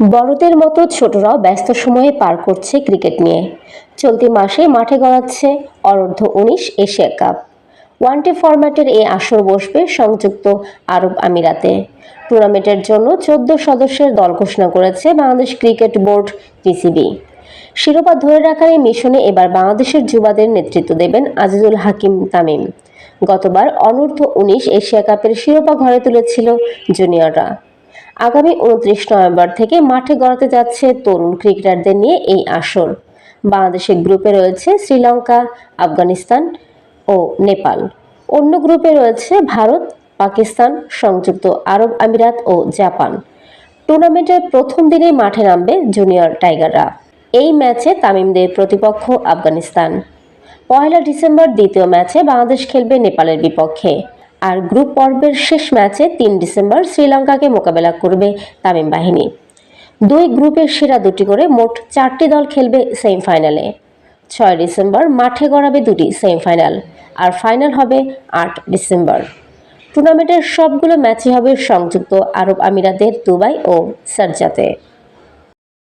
বড়দের মতো ছোটরাও ব্যস্ত সময়ে পার করছে ক্রিকেট নিয়ে। চলতি মাসে মাঠে গড়াচ্ছে অনূর্ধ্ব উনিশ এশিয়া কাপ। ওয়ানডে ফরম্যাটের এই আসর বসবে সংযুক্ত আরব আমিরাতে। টুর্নামেন্টের জন্য চোদ্দ সদস্যের দল ঘোষণা করেছে বাংলাদেশ ক্রিকেট বোর্ড পিসিবি শিরোপা ধরে রাখার এই মিশনে এবার বাংলাদেশের যুবাদের নেতৃত্ব দেবেন আজিজুল হাকিম তামিম। গতবার অনূর্ধ্ব উনিশ এশিয়া কাপের শিরোপা ঘরে তুলেছিল জুনিয়ররা। আগামী উনত্রিশ নভেম্বর থেকে মাঠে গড়াতে যাচ্ছে তরুণ ক্রিকেটারদের নিয়ে এই আসর। বাংলাদেশের গ্রুপে রয়েছে শ্রীলঙ্কা, আফগানিস্তান ও নেপাল। অন্য গ্রুপে রয়েছে ভারত, পাকিস্তান, সংযুক্ত আরব আমিরাত ও জাপান। টুর্নামেন্টের প্রথম দিনেই মাঠে নামবে জুনিয়র টাইগাররা। এই ম্যাচে তামিমদের প্রতিপক্ষ আফগানিস্তান। পয়লা ডিসেম্বর দ্বিতীয় ম্যাচে বাংলাদেশ খেলবে নেপালের বিপক্ষে। আর গ্রুপ পর্বের শেষ ম্যাচে তিন ডিসেম্বর শ্রীলঙ্কাকে মোকাবেলা করবে তামিম বাহিনী। দুই গ্রুপের সেরা দুটি করে মোট চারটি দল খেলবে সেমিফাইনালে। ছয় ডিসেম্বর মাঠে গড়াবে দুটি সেমিফাইনাল আর ফাইনাল হবে আট ডিসেম্বর। টুর্নামেন্টের সবগুলো ম্যাচই হবে সংযুক্ত আরব আমিরাতের দুবাই ও সারজাতে।